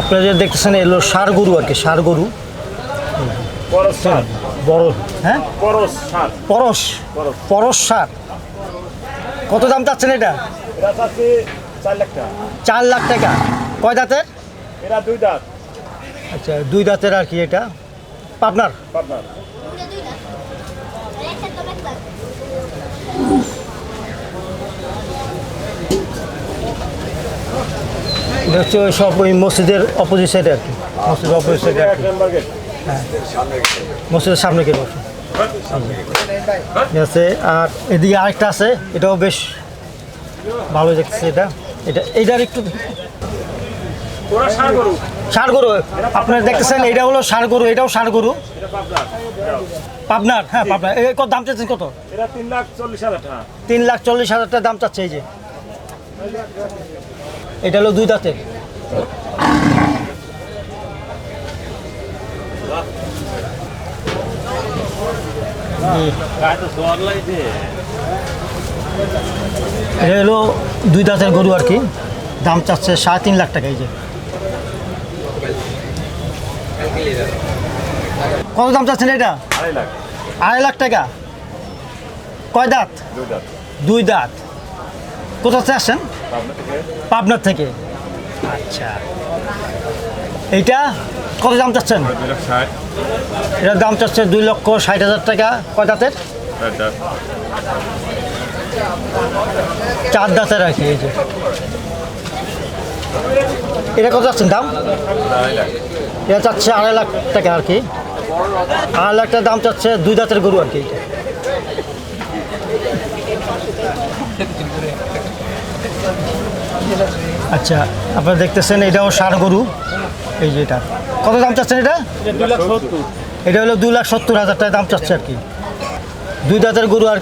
আপনারা যে দেখতেছেন এলো সার গরু আর কি সার গরু। বড় হ্যাঁ? পরশ পরশ সার। কত দাম চাচ্ছেন এটা? চার লাখ টাকা। চার লাখ টাকা। কয় দাঁতের? এরা দুই দাঁত। আচ্ছা দুই দাঁতের আর কি এটা? পাবনার? পাবনার। এটা হচ্ছে ওই সব ওই মসজিদের অপোজিট সাইডে আর কি। মসজিদের অপোজিট সাইডে আর কি। নম্বর মসজিদের সামনে কে বসে। আছে আর এদিকে আরেকটা আছে এটাও বেশ ভালো দেখতেছে এটা। এটা এইটার একটু সার গরু। ষাড় গরু। আপনারা দেখতেছেন এটা হলো ষাড় গরু এটাও ষাড় গরু। পাবনার। হ্যাঁ পাবনার। এই কত দাম চাচ্ছেন কত? তিন লাখ চল্লিশ হাজার টাকা। তিন লাখ চল্লিশ হাজার টাকা দাম চাচ্ছে এই যে। এটা হলো দুই দাঁতের। এটা হলো দুই দাঁতের গরু আর কি। দাম চাচ্ছে সাড়ে তিন লাখ টাকা এই যে। কত দাম চাচ্ছেন এটা? আড়াই লাখ। আড়াই লাখ টাকা। কয় দাঁত? দুই দাঁত। কোথা থেকে আসছেন? পাবনার থেকে? আচ্ছা। এইটা কত দাম চাচ্ছেন? এটার দাম চাচ্ছে দুই লক্ষ ষাট হাজার টাকা। কয় দাঁতের? চার দাঁতের আর কি এই যে। এটা কত চাচ্ছেন দাম? এটা চাচ্ছে আড়াই লাখ টাকা আর কি। আড়াই লাখ টাকা দাম চাচ্ছে দুই দাঁতের গরু আর কি। আচ্ছা আপনারা দেখতেছেন এটাও সার গরু। এই যে এটা। কত দাম চাচ্ছেন এটা? এটা হলো দুই লাখ সত্তর হাজার টাকা দাম চাচ্ছে আর কি। দুই দাঁতের গরু আর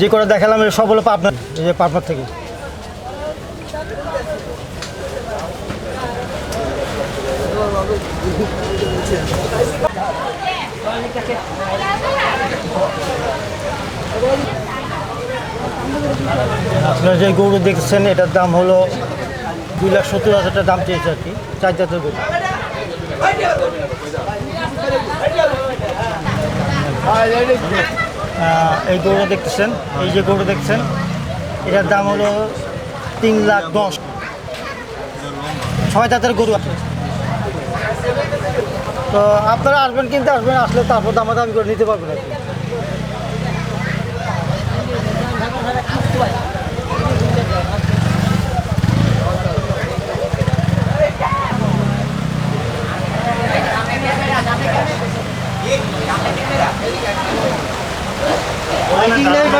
যে- করে দেখালাম এটা সব হলো পাবনার এই যে পাবনার থেকে। আপনারা যে গরু দেখছেন, এটার দাম হলো দুই লাখ সত্তর হাজার টাকা দাম চেয়েছে আর কি, চার জাতের গরু। এই গরুটা দেখতেছেন, এই যে গরু দেখছেন এটার দাম হলো তিন লাখ দশ। ছয় দাঁতের গরু আছে। তো আপনারা আসবেন, কিনতে আসবেন, আসলে তারপর দামাদামি করে নিতে পারবেন আর কি।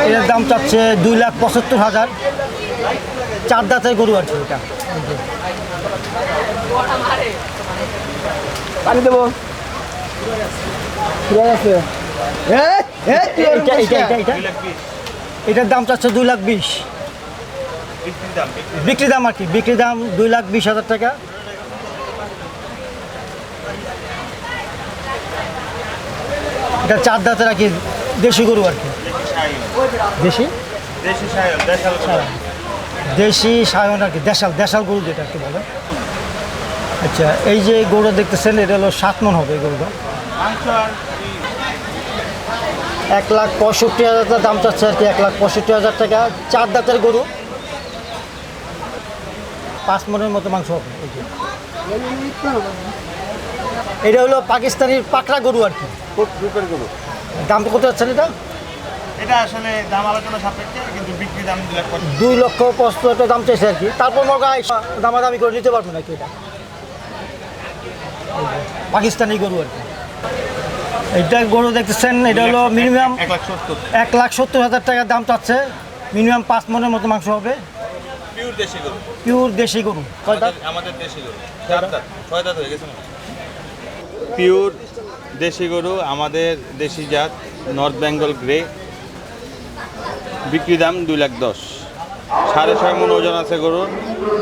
এটার দাম চাচ্ছে দুই লাখ পঁচাত্তর হাজার চার দাঁতের গরু আর কি এটা পানি দেবো ঠিক আছে এটার দাম চাচ্ছে দুই লাখ বিশ। বিক্রি দাম আর কি, বিক্রি দাম দুই লাখ বিশ হাজার টাকা। এটা চার দাঁতের আর কি, দেশি গরু আর কি। দেশি? দেশি সায়ন আর কি, দেশাল দেশাল গরু যেটা আর কি বলে। আচ্ছা এই যে গরুটা দেখতেছেন, এটা হলো সাত মন হবে এই গরুটা। এক লাখ পঁয়ষট্টি হাজার টাকা দাম চাচ্ছে আর কি এক লাখ পঁয়ষট্টি হাজার টাকা। চার দাঁতের গরু। পাঁচ মনের মতো মাংস হবে। এটা হলো পাকিস্তানি পাকড়া গরু আর কি। দাম কত যাচ্ছেন এটা? এটা আসলে দাম আলোচনা সাপেক্ষে কিন্তু বিক্রি দাম দুই লক্ষ পঁচাত্তর দাম চাইছে আর কি। তারপর হয় দামাদামি করে নিতে পারব নাকি এটা? পাকিস্তানি গরু আর কি। এইটা গরু দেখতেছেন এটা হলো মিনিমাম এক লাখ সত্তর। এক লাখ সত্তর হাজার টাকার দাম চাচ্ছে। মিনিমাম পাঁচ মনের মতো মাংস হবে। পিওর দেশি গরু। পিওর দেশি গরু। আমাদের দেশি গরু। ছয় দাঁত হয়ে গেছে পিওর দেশি গরু আমাদের দেশি জাত নর্থ বেঙ্গল গ্রে বিক্রি দাম দুই লাখ দশ। সাড়ে ছয় মন ওজন আছে গরুর।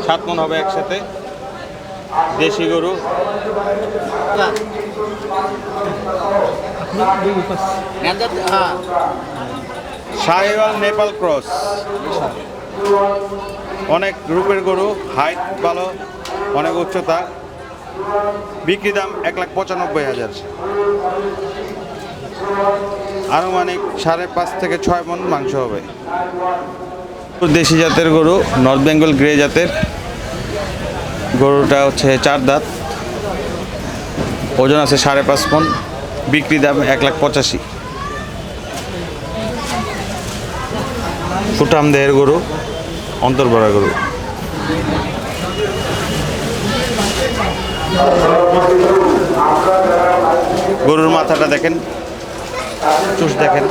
সাত মন হবে একসাথে। দেশি গরু। শাহিওয়াল নেপাল ক্রস। অনেক রূপের গরু, হাইট ভালো, অনেক উচ্চতা, বিক্রি দাম এক লাখ পঁচানব্বই হাজার। আনুমানিক সাড়ে পাঁচ থেকে ছয় মন মাংস হবে। দেশি জাতের গরু, নর্থ বেঙ্গল গ্রে জাতের। গরুটা হচ্ছে চার দাঁত। ওজন আছে সাড়ে পাঁচ মন বিক্রি দাম এক লাখ পঁচাশি। ফুটাম দেহের গরু অন্তর্ভরা গরু। গরুর মাথাটা দেখেন, চুষ দেখেন।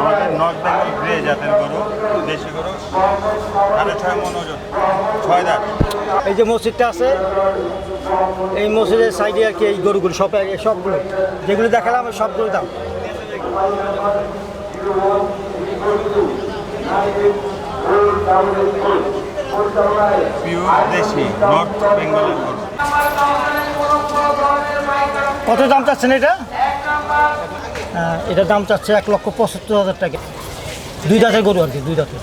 আমাদের নর্থ বেঙ্গল গ্রে জাতের গরু দেশি গরু সাড়ে ছয় মন ওজন ছয় দাঁত। এই যে মসজিদটা আছে এই মসজিদের সাইডে আর কি এই গরুগুলো সব সবগুলো যেগুলো দেখালাম সবগুলো দাম। দেশি নর্থ বেঙ্গলের গরু। কত দাম চাচ্ছেন এটা? এটার দাম চাচ্ছে এক লক্ষ পঁচাত্তর হাজার টাকা। দুই দাঁতের গরু আর কি, দুই দাঁতের।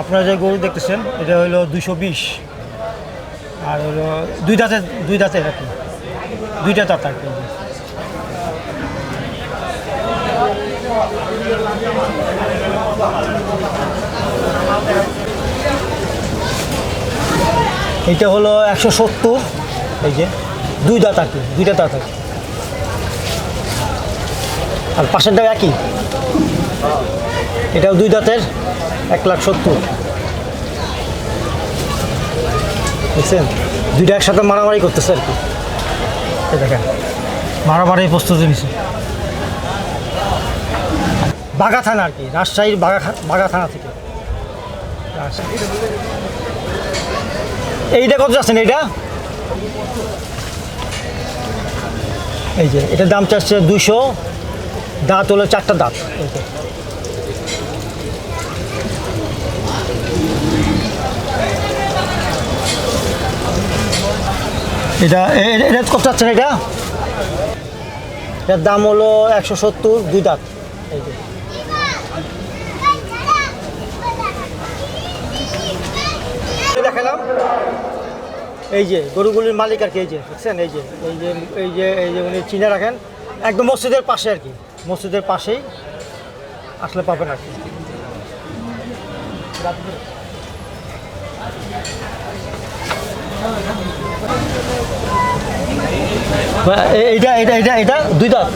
আপনারা যে গরু দেখতেছেন, এটা হলো দুশো বিশ। আর হলো দুই দাঁতের দুই দাঁতের আর কি। দুইটা দাঁত আর কি। এইটা হলো একশো সত্তর। এই যে, দুই দাঁত আর কি, দুইটা দাঁত আর কি। আর পাশেরটা একই? এটাও দুই দাঁতের, এক লাখ সত্তর। দেখছেন? দুইটা একসাথে মারামারি করতেছে আর কি। দেখেন মারামারি প্রস্তুতি নিছে। বাগা থানা আর কি, রাজশাহীর বাগা বাগা থানা থেকে। এইটা কত যাচ্ছেন এইটা? এই যে, এটার দাম চাচ্ছে দুশো, দাঁত হলো চারটা দাঁত। এটা এটা কত চাচ্ছেন এটা এটার দাম হলো একশো সত্তর, দুই দাঁত। এই যে দেখালাম এই যে গরুগুলির মালিক আর কি এই যে দেখছেন? এই যে এই যে এই যে এই যে উনি চিনে রাখেন। একদম মসজিদের পাশে আর কি মসজিদের পাশেই আসলে পাবেন আর কি। এইটা এটা এটা এটা দুই দাঁত।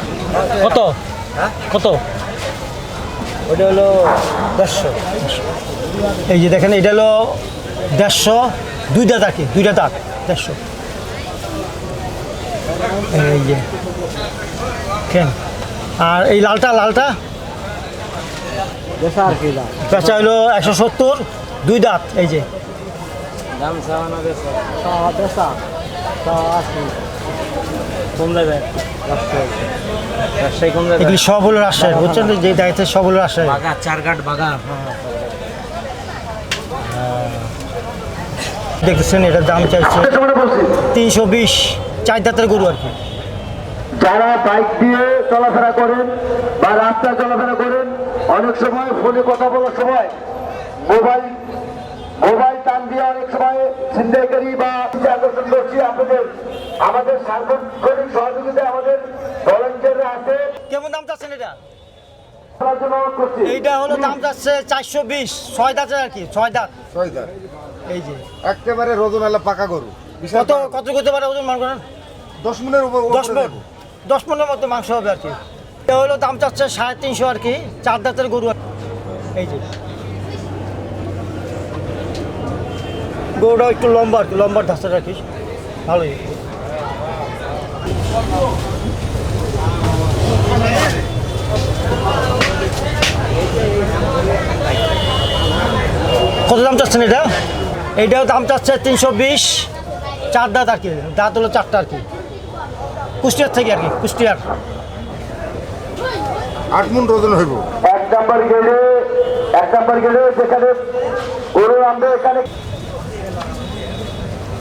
কত? কত? ওটা হলো দেড়শো। এই যে দেখেন এটা হলো দেড়শো দুইটা দাঁত কি দুইটা দাঁত। দেড়শো এই যে কেন? আর এই লালটা লালটা? পেঁচা হলো একশো সত্তর দুই দাঁত এই যে। এগুলি সব হলো রাজশাহী বুঝছেন যে দায়িত্বে সব হলো রাজশাহী চার গাঁট বাগা দেখতেছেন এটার দাম চাইছে তিনশো বিশ চার দাঁতের গরু আর কি। যারা বাইক দিয়ে চলাফেরা করেন বা রাস্তায় চলাফেরা করেন অনেক সময় ফোনে কথা বলার সময় মোবাইল মোবাইল টান দিয়ে অনেক সময় ছিনতাইকারী বা আকর্ষণ করছি। আপনাদের আমাদের সার্বক্ষণিক সহযোগিতায় আমাদের ভলেন্টিয়াররা আছে। কেমন দাম চাচ্ছেন এটা? এইটা হলো দাম চাচ্ছে চারশো বিশ ছয় দাঁতের আর কি ছয় দাঁত। ছয় দাঁত। এই যে। একেবারে রোজনালা পাকা গরু। কত কত করতে পারে ওজন মান করেন? দশ মনের উপর দশ মন। দশ মনের মতো মাংস হবে আর কি। এটা হলো দাম চাচ্ছে সাড়ে তিনশো আর কি চার দাঁতের গরু এই যে। গরুটা একটু লম্বা আর কি লম্বার ধাঁচাটা আর কি। ভালোই। কত দাম চাচ্ছেন এটা? এইটাও দাম চাচ্ছে তিনশো বিশ। চার দাঁত আর কি দাঁত হলো চারটা আর কি। কুষ্টিয়ার থেকে আর কি কুষ্টিয়ার। আট মন রোজন হইব। এক নাম্বার গেলে এক নাম্বার গেলে যেখানে গরু আমরা এখানে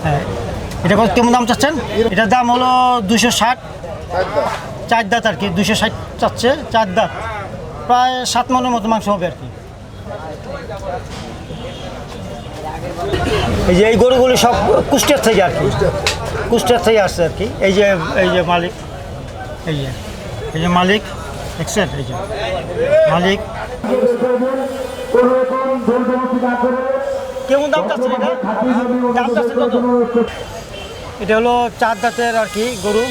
হ্যাঁ এটা কত কেমন দাম চাচ্ছেন? এটার দাম হলো দুশো ষাট। চার দাঁত। চার দাঁত আর কি দুশো ষাট চাচ্ছে চার দাঁত। প্রায় সাত মনের মতো মাংস হবে আর কি। এই যে এই গরুগুলি সব কুষ্টিয়ার থেকে আর কি? কুষ্টিয়ার থেকে আসছে আর কি। এই যে এই যে মালিক, এই যে এই যে মালিক, দেখছেন? এই যে মালিক। কেমন দাম চাচ্ছেন এটা? দাম এটা হলো চার দাঁতের আর কি গরু।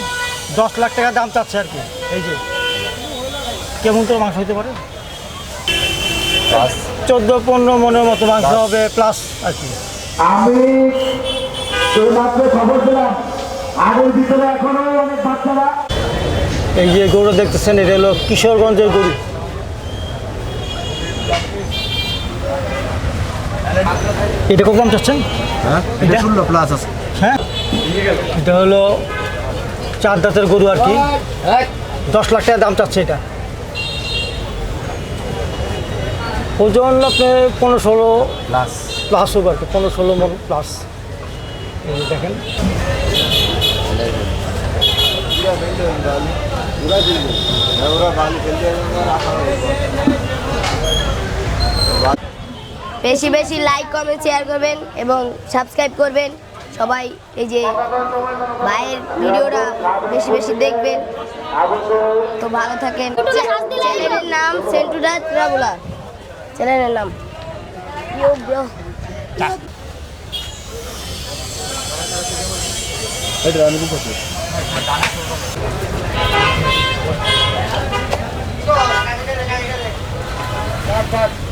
দশ লাখ টাকা দাম চাচ্ছে আর কি। এই যে, কেমন তো মাংস হতে পারে? চোদ্দ পনেরো মনের মতো মাংস হবে প্লাস আর কি। আমি এই খবর দিলাম আগের ভিতরে এখনও অনেক বাচ্চারা। এই যে গরু দেখতেছেন এটা হলো কিশোরগঞ্জের গরু। এটা কত দাম চাচ্ছেন? হ্যাঁ এটা ষোলো প্লাস আছে। হ্যাঁ? এটা হলো চার দাঁতের গরু আর কি। দশ লাখ টাকা দাম চাচ্ছে এটা। ওজন আপনি পনেরো ষোলো প্লাস প্লাস হবে আর কি পনেরো ষোলো মন প্লাস দেখেন। বেশি বেশি লাইক কমেন্ট শেয়ার করবেন এবং সাবস্ক্রাইব করবেন। সবাই এই যে ভাইয়ের ভিডিওটা বেশি বেশি দেখবেন। তো ভালো থাকেন। চ্যানেলের নাম সেন্টুরা ট্রাভেলার চ্যানেলের নাম Yo, bro. এটা আমি বুঝতে আচ্ছা